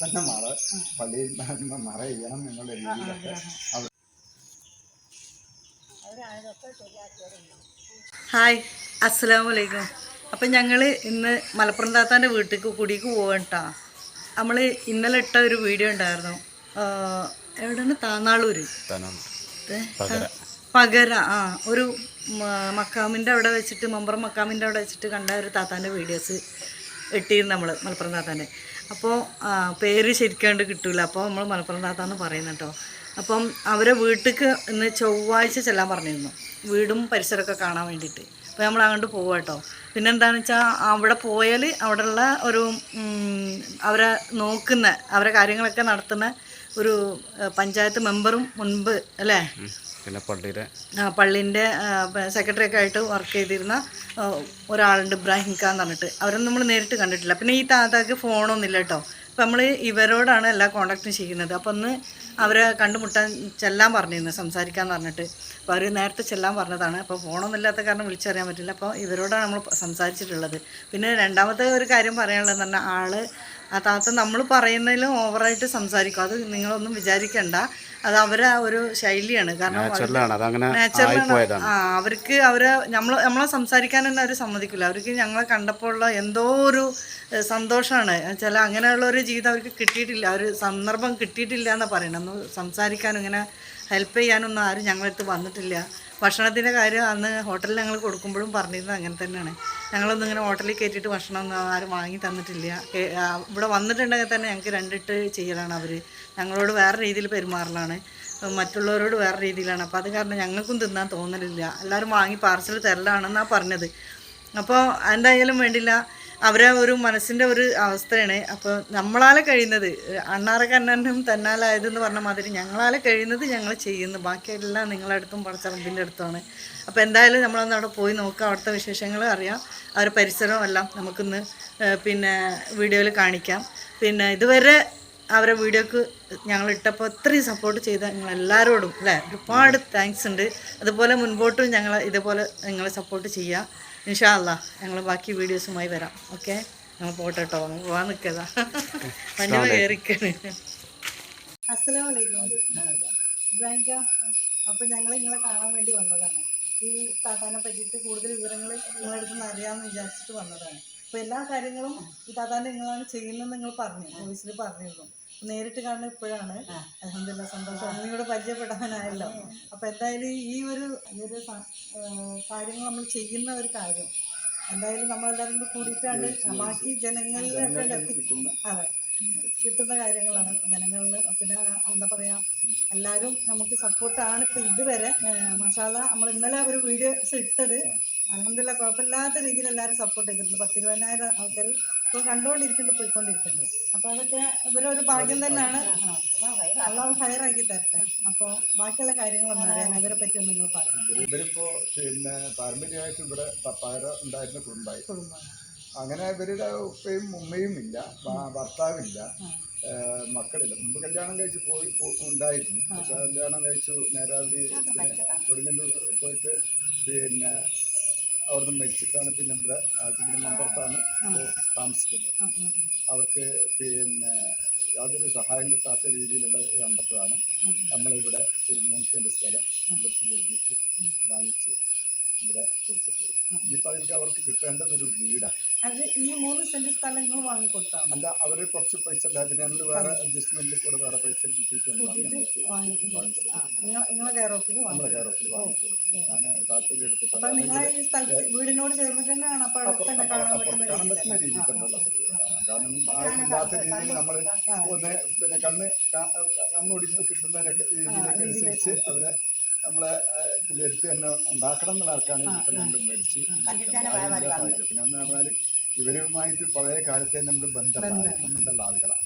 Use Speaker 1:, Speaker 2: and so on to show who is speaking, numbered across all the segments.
Speaker 1: തന്നെ മറ. പള്ളിയിൽ മറ ചെയ്യണം എന്നുള്ള രീതിയിലൊക്കെ
Speaker 2: ഹായ് അസ്സലാമു അലൈക്കും. അപ്പം ഞങ്ങൾ ഇന്ന് മലപ്പുറം താത്താന്റെ വീട്ടിലേക്ക് കുടിക്ക് പോകാൻ കേട്ടോ നമ്മൾ ഇന്നലെ ഇട്ട ഒരു വീഡിയോ ഉണ്ടായിരുന്നു. എവിടെയാണ്? താന്നാളൂർ? പകര. ആ ഒരു മക്കാമിന്റെ അവിടെ വെച്ചിട്ട് മമ്പറം മക്കാമിന്റെ അവിടെ വെച്ചിട്ട് കണ്ട ഒരു താത്താന്റെ വീഡിയോസ് ഇട്ടിരുന്നു നമ്മൾ മലപ്പുറം താത്താന്റെ അപ്പോൾ പേര് ശരിക്കാണ്ട് കിട്ടില്ല അപ്പോൾ നമ്മൾ മലപ്പുറം താത്താന്ന് പറയുന്നു കേട്ടോ അപ്പം അവരെ വീട്ടിലേക്ക് ഇന്ന് ചൊവ്വാഴ്ച ചെല്ലാൻ പറഞ്ഞിരുന്നു. വീടും പരിസരമൊക്കെ കാണാൻ വേണ്ടിയിട്ട് അപ്പോൾ നമ്മൾ അങ്ങോട്ട് പോവാം കേട്ടോ പിന്നെ എന്താണെന്ന് വെച്ചാൽ അവിടെ പോയാൽ അവിടെയുള്ള ഒരു അവരെ നോക്കുന്ന അവരെ കാര്യങ്ങളൊക്കെ നടത്തുന്ന ഒരു പഞ്ചായത്ത് മെമ്പറും മുൻപ് അല്ലേ?
Speaker 3: പിന്നെ പള്ളിയുടെ
Speaker 2: ആ, പള്ളിന്റെ സെക്രട്ടറി ഒക്കെ ആയിട്ട് വർക്ക് ചെയ്തിരുന്ന ഒരാളുണ്ട് ഇബ്രാഹിം ഖാൻ എന്ന് പറഞ്ഞിട്ട്. അവരൊന്നും നമ്മൾ നേരിട്ട് കണ്ടിട്ടില്ല. പിന്നെ ഈ താത്താക്ക് ഫോണൊന്നുമില്ല കേട്ടോ അപ്പം നമ്മൾ ഇവരോടാണ് എല്ലാ കോണ്ടാക്റ്റും ചെയ്യുന്നത്. അപ്പം ഒന്ന് അവരെ കണ്ടുമുട്ടാൻ ചെല്ലാൻ പറഞ്ഞിരുന്നു സംസാരിക്കാമെന്ന് പറഞ്ഞിട്ട്. അപ്പോൾ അവർ നേരത്തെ ചെല്ലാൻ പറഞ്ഞതാണ്. അപ്പോൾ ഫോണൊന്നും ഇല്ലാത്ത കാരണം വിളിച്ചറിയാൻ പറ്റില്ല. അപ്പോൾ ഇവരോടാണ് നമ്മൾ സംസാരിച്ചിട്ടുള്ളത്. പിന്നെ രണ്ടാമത്തെ ഒരു കാര്യം പറയാനുള്ളതെന്ന് പറഞ്ഞാൽ ആൾ ആ താത്ത നമ്മൾ പറയുന്നതിലും ഓവറായിട്ട് സംസാരിക്കും. അത് നിങ്ങളൊന്നും വിചാരിക്കണ്ട. അത് അവരെ ഒരു ശൈലിയാണ്. കാരണം
Speaker 3: നാച്ചുറലാണ്
Speaker 2: ആ അവർക്ക് അവരെ നമ്മൾ നമ്മളെ സംസാരിക്കാൻ തന്നെ അവർ സമ്മതിക്കില്ല. അവർക്ക് ഞങ്ങളെ കണ്ടപ്പോൾ ഉള്ള എന്തോ ഒരു സന്തോഷമാണ് ചില അങ്ങനെയുള്ള ഒരു ജീവിതം അവർക്ക് കിട്ടിയിട്ടില്ല. ഒരു സന്ദർഭം കിട്ടിയിട്ടില്ല എന്നാണ് പറയുന്നത് ഒന്ന് സംസാരിക്കാനും ഇങ്ങനെ ഹെൽപ്പ് ചെയ്യാനൊന്നും ആരും ഞങ്ങളടുത്ത് വന്നിട്ടില്ല. ഭക്ഷണത്തിന്റെ കാര്യം അന്ന് ഹോട്ടലിൽ ഞങ്ങൾ കൊടുക്കുമ്പോഴും പറഞ്ഞിരുന്നത് അങ്ങനെ തന്നെയാണ്. ഞങ്ങളൊന്നും ഇങ്ങനെ ഹോട്ടലിൽ കയറ്റിയിട്ട് ഭക്ഷണം ഒന്നും ആരും വാങ്ങി തന്നിട്ടില്ല. ഇവിടെ വന്നിട്ടുണ്ടെങ്കിൽ തന്നെ ഞങ്ങൾക്ക് രണ്ടിട്ട് ചെയ്യലാണ് അവർ. ഞങ്ങളോട് വേറെ രീതിയിൽ പെരുമാറലാണ്. മറ്റുള്ളവരോട് വേറെ രീതിയിലാണ്. അപ്പോൾ അത് കാരണം ഞങ്ങൾക്കും തിന്നാൻ തോന്നലില്ല. എല്ലാവരും വാങ്ങി പാർസൽ തരലാണെന്നാണ് പറഞ്ഞത്. അപ്പോൾ എന്തായാലും വേണ്ടില്ല. അവരെ ഒരു മനസ്സിന്റെ ഒരു അവസ്ഥയാണ്. അപ്പോൾ നമ്മളാൽ കഴിയുന്നത് അണ്ണാറക്കണ്ണനും തന്നാലായതെന്ന് പറഞ്ഞ മാതിരി ഞങ്ങളാൽ കഴിയുന്നത് ഞങ്ങൾ ചെയ്യുന്നു. ബാക്കിയെല്ലാം നിങ്ങളടുത്തും പടച്ചറമ്പിന്റെ അടുത്താണ് അപ്പോൾ എന്തായാലും നമ്മളൊന്ന് അവിടെ പോയി നോക്കാം അവിടുത്തെ വിശേഷങ്ങൾ അറിയാം. അവരുടെ പരിസരവും എല്ലാം നമുക്കിന്ന് പിന്നെ വീഡിയോയിൽ കാണിക്കാം. പിന്നെ ഇതുവരെ അവരെ വീഡിയോക്ക് ഞങ്ങൾ ഇട്ടപ്പോൾ ഇത്രയും സപ്പോർട്ട് ചെയ്ത നിങ്ങൾ എല്ലാവരോടും അല്ലേ? ഒരുപാട് താങ്ക്സ് ഉണ്ട്. അതുപോലെ മുൻപോട്ടും ഞങ്ങൾ ഇതുപോലെ നിങ്ങൾ സപ്പോർട്ട് ചെയ്യുക ഇൻഷാ അല്ലാ ഞങ്ങൾ ബാക്കി വീഡിയോസുമായി വരാം. ഓക്കെ? ഞങ്ങൾ പോട്ടെ കേട്ടോ പോവാൻ പോകാൻ നിൽക്കതാ പഞ്ഞ കയറിക്കാണ് അസ്സലാമലൈക്കും. ഇബ്രാഹിംക്ക അപ്പം ഞങ്ങൾ നിങ്ങളെ കാണാൻ വേണ്ടി വന്നതാണ്. ഈ താത്താനെ പറ്റിയിട്ട് കൂടുതൽ വിവരങ്ങൾ നിങ്ങളുടെ അടുത്ത് നിന്ന് അറിയാമെന്ന് വിചാരിച്ചിട്ട് വന്നതാണ്. അപ്പോൾ എല്ലാ കാര്യങ്ങളും ഈ താത്താന്റെ നിങ്ങളാണ് ചെയ്യുന്നതെന്ന് നിങ്ങൾ പറഞ്ഞു വോയിസിൽ പറഞ്ഞിരുന്നു. നേരിട്ട് കാണുന്ന ഇപ്പോഴാണ്. അലഹമില്ല സന്തോഷം. നിങ്ങളോട് പരിചയപ്പെടാനായല്ലോ. അപ്പോൾ എന്തായാലും ഈ ഒരു ഈ ഒരു കാര്യങ്ങൾ നമ്മൾ ചെയ്യുന്ന ഒരു കാര്യം. എന്തായാലും നമ്മളെല്ലാവരും കൂടി കൂടിയിട്ടാണ് ബാക്കി ജനങ്ങളിലൊക്കെ അതെ. കിട്ടുന്ന കാര്യങ്ങളാണ് ജനങ്ങളിൽ പിന്നെ എന്താ പറയുക എല്ലാവരും നമുക്ക് സപ്പോർട്ടാണ് ഇപ്പോൾ ഇതുവരെ മസാല നമ്മൾ ഇന്നലെ ഒരു വീഡിയോസ് ഇട്ടത്. അലഹമില്ല കുഴപ്പമില്ലാത്ത രീതിയിൽ എല്ലാവരും സപ്പോർട്ട് ചെയ്തിട്ടുണ്ട്. പത്തിരുപതിനായിരം ആൾക്കാർ ഇപ്പോൾ കണ്ടുകൊണ്ടിരിക്കുന്നുണ്ട് പോയിക്കൊണ്ടിരിക്കുന്നുണ്ട്. അപ്പോൾ അതൊക്കെ ഇവരൊരു ഭാഗ്യം തന്നെയാണ്. അള്ളാഹ് ഹയറാക്കി തരട്ടെ. അപ്പോൾ ബാക്കിയുള്ള കാര്യങ്ങളൊന്നും അറിയാൻ ഇവരെ പറ്റി ഒന്നും നിങ്ങൾ പറയും
Speaker 1: ഇവരിപ്പോൾ പിന്നെ പാരമ്പര്യമായിട്ട് ഇവിടെ പപ്പായ ഉണ്ടായിരുന്ന കുടുംബമായി.
Speaker 2: കുടുംബം
Speaker 1: അങ്ങനെ ഇവരുടെ ഉപ്പയും ഉമ്മയും ഇല്ല ഭർത്താവില്ല. മക്കളില്ല. മുമ്പ് കല്യാണം കഴിച്ച് പോയി ഉണ്ടായിരുന്നു. പക്ഷെ കല്യാണം കഴിച്ചു നേരാവതി കൊടുങ്ങല്ലൂർ പോയിട്ട് പിന്നെ അവിടുന്ന് മരിച്ചിട്ടാണ് പിന്നെ ഇവിടെ അതിന്റെ മമ്പർത്താണ് താമസിക്കുന്നത്. അവർക്ക് പിന്നെ യാതൊരു സഹായം കിട്ടാത്ത രീതിയിലുള്ള കണ്ടപ്പോഴാണ് നമ്മളിവിടെ ഒരു മൂന്ന് സെന്റ് സ്ഥലം ഇവിടുത്തെ വാങ്ങിച്ച് ഇവിടെ കൊടുത്തിട്ടുള്ളത് ഇനിയിപ്പോൾ അതിലേക്ക് അവർക്ക് കിട്ടേണ്ടത് ഒരു വീടാണ്
Speaker 2: അത് ഈ മൂന്ന് സെന്റ് സ്ഥലം നിങ്ങൾ വാങ്ങിക്കൊടുത്താണ്
Speaker 1: അല്ല അവർ കുറച്ച് പൈസ ഉണ്ടായിരുന്നു നമ്മൾ വേറെ അഡ്ജസ്റ്റ്മെന്റിൽ കൂടെ വേറെ പൈസ
Speaker 2: നിങ്ങൾ കെയർ ഓഫിൽ വാങ്ങി
Speaker 1: നമ്മുടെ കയറത്തിൽ വാങ്ങിക്കൊടുക്കും ഞാൻ താല്പര്യം എടുത്തിട്ട്
Speaker 2: അപ്പൊ നിങ്ങളെ ഈ സ്ഥലത്ത് വീടിനോട് ചേർന്ന് തന്നെയാണ് അപ്പൊ അവിടെ തന്നെ കാണാൻ പറ്റുന്ന
Speaker 1: രീതിയിൽ തന്നെയുള്ള കാരണം രീതിയിൽ നമ്മൾ ഒന്ന് പിന്നെ കണ്ണ് കണ്ണോടിച്ച് കിട്ടുന്ന രീതിയിലൊക്കെ അനുസരിച്ച് അവരെ നമ്മളെ പുള്ളിയെടുത്ത് എടുത്ത് തന്നെ ഉണ്ടാക്കണം എന്നുള്ളവർക്കാണ് വീട്ടിൽ മേടിച്ച് പിന്നെ എന്ന് പറഞ്ഞാൽ ഇവരുമായിട്ട് പഴയ കാലത്തെ നമ്മൾ ബന്ധമുള്ള ആളുകളാണ്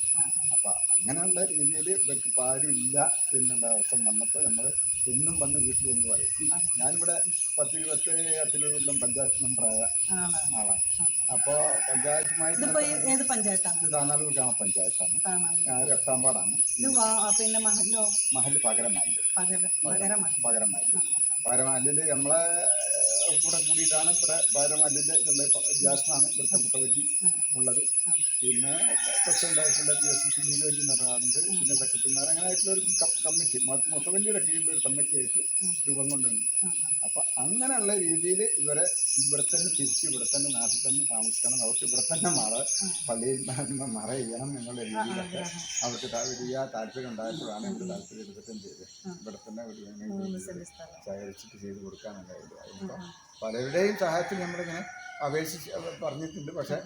Speaker 1: അപ്പം അങ്ങനെയുള്ള രീതിയിൽ ഇവർക്ക് ഇപ്പം ഇല്ല എന്നുള്ള അവസ്ഥ വന്നപ്പോൾ നമ്മൾ എന്നും വന്ന് വീട്ടിൽ വന്ന് പറയും. ഞാനിവിടെ പത്തിരുപത്തി പഞ്ചായത്ത് മെമ്പറായ ആളാണ്. അപ്പോൾ പഞ്ചായത്തുമായി
Speaker 2: ഏത് പഞ്ചായത്താണ്?
Speaker 1: താനാളൂർ ഗ്രാമപഞ്ചായത്താണ്
Speaker 2: ഇത് പിന്നെ
Speaker 1: മഹലോ? മഹൽ പകരമാൽ
Speaker 2: പകര പകരമാണ്
Speaker 1: പകരമഹൽ. പകരമഹലിൽ നമ്മളെ കൂടെ കൂടിയിട്ടാണ് ഇവിടെ പകരമാലിന്റെ ഇതുള്ള ജ്യേഷ്ഠനാണ് ഇവിടുത്തെ കുട്ടവറ്റി ഉള്ളത്. പിന്നെ പ്രസിഡന്റ് ഉണ്ടായിട്ടുള്ള പി എസ് സി നീലവല്ലി നടക്കാറുണ്ട് പിന്നെ സെക്രട്ടറിമാർ അങ്ങനെ ആയിട്ടുള്ള ഒരു കമ്മിറ്റി മൊത്തവല്ലിയുടെ കീഴിൽ ഒരു കമ്മിറ്റി ആയിട്ട് രൂപം കൊണ്ടുണ്ട് അപ്പം അങ്ങനെയുള്ള രീതിയിൽ ഇവരെ ഇവിടെ തന്നെ തിരിച്ച് ഇവിടെ തന്നെ നാട്ടിൽ തന്നെ താമസിക്കണം. അവർക്ക് ഇവിടെ തന്നെ മറ പള്ളിയിൽ നിന്ന് മറ ചെയ്യണം എന്നുള്ള രീതിയിലൊക്കെ അവർക്ക് വലിയ താല്പര്യം ഉണ്ടായപ്പോഴാണ് ഇവർ താല്പര്യം എടുത്തിട്ടും ചെയ്ത് ഇവിടെ തന്നെ ഒരു സഹകരിച്ചിട്ട് ചെയ്ത് കൊടുക്കാനുണ്ടായത് അതിനിപ്പം പലരുടെയും സഹായത്തിൽ നമ്മളിങ്ങനെ അപേക്ഷിച്ച് പറഞ്ഞിട്ടുണ്ട്. പക്ഷെ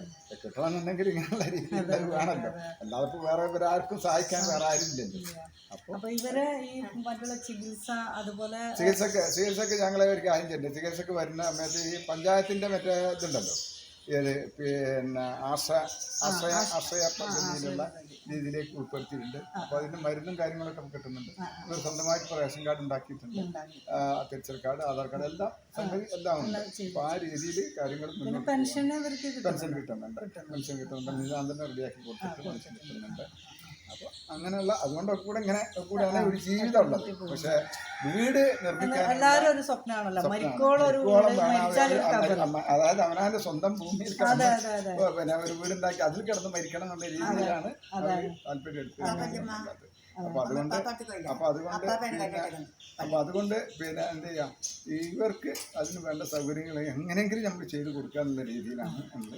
Speaker 1: കിട്ടണമെന്നുണ്ടെങ്കിൽ ഇങ്ങനെയുള്ള രീതിയിൽ വേണമല്ലോ. അല്ലാതെ ഇപ്പോൾ വേറെ ഇവരെ ആർക്കും സഹായിക്കാൻ വേറെ ആരും ഇല്ലല്ലോ അപ്പോൾ
Speaker 2: അപ്പൊ ഇവരെ ഈ മറ്റുള്ള ചികിത്സ അതുപോലെ
Speaker 1: ചികിത്സക്ക് ചികിത്സക്ക് ഞങ്ങളെ ഒരു കാര്യം ചെയ്യുന്നുണ്ട് ചികിത്സക്ക് വരുന്ന സമയത്ത് ഈ പഞ്ചായത്തിന്റെ മറ്റേ ഇതുണ്ടല്ലോ? ഏത് പിന്നെ ആശ ആശ്രയ ആശ്രയ പദ്ധതിയിലുള്ള രീതിയിലേക്ക് ഉൾപ്പെടുത്തിയിട്ടുണ്ട്. അപ്പോൾ അതിന്റെ മരുന്നും കാര്യങ്ങളൊക്കെ നമുക്ക് കിട്ടുന്നുണ്ട്. ഇവർ സ്വന്തമായിട്ട് റേഷൻ കാർഡ് ഉണ്ടാക്കിയിട്ടുണ്ട്. തിരിച്ചൽ കാർഡ് ആധാർ കാർഡ് എല്ലാം സംഗതി എല്ലാം ഉണ്ട്. അപ്പോൾ ആ രീതിയിൽ കാര്യങ്ങൾ
Speaker 2: പെൻഷൻ
Speaker 1: പെൻഷൻ കിട്ടുന്നുണ്ട്. പെൻഷൻ കിട്ടുന്നുണ്ട്. നിസാം തന്നെ റെഡിയാക്കി കൊടുത്തിട്ട് പെൻഷൻ കിട്ടുന്നുണ്ട്. അപ്പോൾ അങ്ങനെയുള്ള അതുകൊണ്ടൊക്കെ കൂടെ ഇങ്ങനെ കൂടെയാണ് ഒരു ജീവിതം ഉള്ളത്. പക്ഷെ വീട് നിർമ്മിക്കാൻ
Speaker 2: സ്വപ്നമാണല്ലോ.
Speaker 1: അതായത് അവനാന്റെ സ്വന്തം ഭൂമിയിൽ പിന്നെ ഒരു വീടുണ്ടാക്കി അതിൽ കിടന്ന് മരിക്കണം എന്നുള്ള രീതിയിലാണ് താല്പര്യം എടുത്തിട്ടുള്ളത് അപ്പൊ അതുകൊണ്ട് അപ്പൊ അതുകൊണ്ട് പിന്നെ അപ്പൊ അതുകൊണ്ട് പിന്നെ എന്ത് ചെയ്യാം? ഇവർക്ക് അതിന് വേണ്ട സൗകര്യങ്ങൾ എങ്ങനെയെങ്കിലും നമ്മൾ ചെയ്തു കൊടുക്കാന്നുള്ള രീതിയിലാണ് നമ്മൾ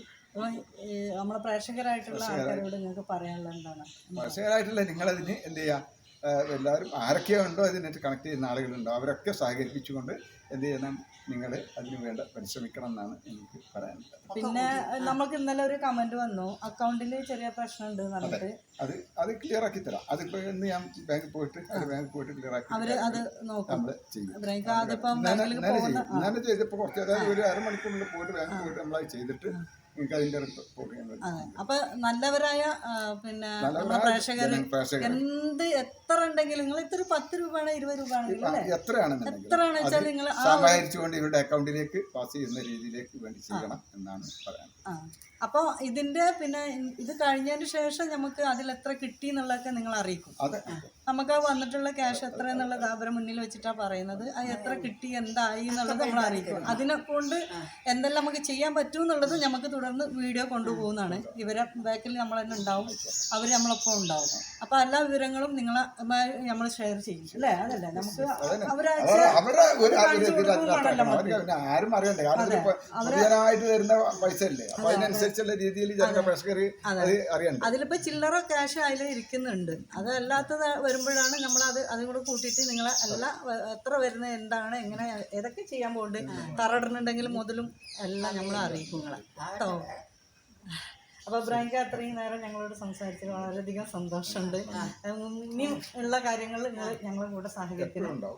Speaker 2: നമ്മളെ പ്രേക്ഷകരായിട്ടുള്ള ആൾക്കാരോട് നിങ്ങൾക്ക് പറയാനുള്ള എന്താണ്?
Speaker 1: പ്രേക്ഷകരായിട്ടുള്ള നിങ്ങളതിന് എന്ത് ചെയ്യാം? എല്ലാവരും ആരൊക്കെ ഉണ്ടോ അതിനായിട്ട് കണക്ട് ചെയ്യുന്ന ആളുകളുണ്ടോ? അവരൊക്കെ സഹകരിപ്പിച്ചുകൊണ്ട് എന്ത് ചെയ്യണം നിങ്ങൾ അതിന് വേണ്ട പരിശ്രമിക്കണം എന്നാണ് എനിക്ക് പറയാനുള്ളത്.
Speaker 2: പിന്നെ നമുക്ക് ഇന്നലെ ഒരു കമന്റ് വന്നു. അക്കൗണ്ടിൽ ചെറിയ പ്രശ്നമുണ്ട് പറഞ്ഞിട്ട്.
Speaker 1: അത് അത് ക്ലിയർ ആക്കി തരാം. അതിപ്പോ ഇന്ന് ഞാൻ ബാങ്കിൽ പോയിട്ട് ബാങ്കിൽ പോയിട്ട് ക്ലിയർ ആക്കി
Speaker 2: അവർ അത് നോക്കും.
Speaker 1: നമ്മൾ ചെയ്യും. ചെയ്തപ്പോൾ കുറച്ച് അതായത് ഒരു അരമണിക്കൂറിൽ പോയിട്ട് ബാങ്കിൽ പോയിട്ട് നമ്മളത് ചെയ്തിട്ട്
Speaker 2: അതെ. അപ്പൊ നല്ലവരായ പിന്നെ പ്രേക്ഷകർ. എന്ത് എത്ര ഉണ്ടെങ്കിലും നിങ്ങൾ ഇത്ര പത്ത് രൂപയാണ് ഇരുപത് രൂപ ആണെങ്കിലും അല്ലേ?
Speaker 1: എത്രയാണെന്നുണ്ടെങ്കിലും
Speaker 2: എത്രയാണെന്ന് വെച്ചാൽ നിങ്ങൾ
Speaker 1: സഹായിച്ചുകൊണ്ട് ഇവരുടെ അക്കൗണ്ടിലേക്ക് പാസ് ചെയ്യുന്ന രീതിയിലേക്ക് വേണ്ടി ചെയ്യണം എന്നാണ് പറയാൻ
Speaker 2: ആ അപ്പോൾ ഇതിന്റെ പിന്നെ ഇത് കഴിഞ്ഞതിന് ശേഷം നമുക്ക് അതിൽ എത്ര കിട്ടി എന്നുള്ളതൊക്കെ നിങ്ങൾ അറിയിക്കും. നമുക്ക് ആ വന്നിട്ടുള്ള ക്യാഷ് എത്ര എന്നുള്ളത് അവരെ മുന്നിൽ വെച്ചിട്ടാണ് പറയുന്നത്. അത് എത്ര കിട്ടി എന്തായി എന്നുള്ളത് നമ്മൾ അറിയിക്കും. അതിനെ കൊണ്ട് എന്തെല്ലാം നമുക്ക് ചെയ്യാൻ പറ്റും എന്നുള്ളത് നമുക്ക് തുടർന്ന് വീഡിയോ കൊണ്ടുപോകുന്നതാണ്. ഇവരെ ബാക്കിൽ നമ്മൾ തന്നെ ഉണ്ടാവും. അവർ നമ്മളൊപ്പം ഉണ്ടാവും. അപ്പോൾ എല്ലാ വിവരങ്ങളും നിങ്ങളെ നമ്മൾ ഷെയർ ചെയ്യും അല്ലേ? അതല്ലേ? നമുക്ക്
Speaker 1: ആരും അറിയണ്ടേ. കാരണം വരുന്ന പൈസ അല്ലേ അപ്പൊ അതിനനുസരിച്ചുള്ള രീതിയിൽ ജനക പ്രേക്ഷകർ അത്. അറിയണ്ടേ?
Speaker 2: അതിലിപ്പോൾ ചില്ലറ ക്യാഷ് അതിൽ ഇരിക്കുന്നുണ്ട്. അതല്ലാത്തത് വരുമ്പോഴാണ് നമ്മൾ അത് അതും കൂടെ കൂട്ടിയിട്ട് നിങ്ങളെ എല്ലാ എത്ര വരുന്നത് എന്താണ് എങ്ങനെ ഏതൊക്കെ ചെയ്യാൻ പോകുന്നുണ്ട് തറയിടുന്നുണ്ടെങ്കിൽ മുതലും എല്ലാം നമ്മൾ അറിയിക്കും നിങ്ങളെ. കേട്ടോ? അപ്പോൾ ഇബ്രാഹിംക്ക് അത്രയും നേരം ഞങ്ങളോട് സംസാരിച്ചത് വളരെയധികം സന്തോഷമുണ്ട്. ഇനി ഇനിയും ഉള്ള കാര്യങ്ങൾ നിങ്ങൾ ഞങ്ങളുടെ കൂടെ സഹകരിക്കുന്നുണ്ടാവും.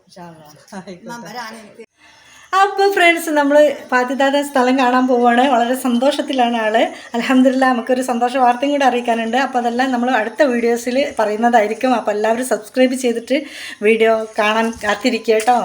Speaker 2: അപ്പോൾ ഫ്രണ്ട്സ് നമ്മൾ ഫാത്തിദാദ സ്ഥലം കാണാൻ പോവുകയാണ് വളരെ സന്തോഷത്തിലാണ് ആൾ. അലഹമില്ല നമുക്കൊരു സന്തോഷ വാർത്തയും കൂടെ അറിയിക്കാനുണ്ട്. അപ്പോൾ അതെല്ലാം നമ്മൾ അടുത്ത വീഡിയോസിൽ പറയുന്നതായിരിക്കും. അപ്പോൾ എല്ലാവരും സബ്സ്ക്രൈബ് ചെയ്തിട്ട് വീഡിയോ കാണാൻ കാത്തിരിക്കുക കേട്ടോ.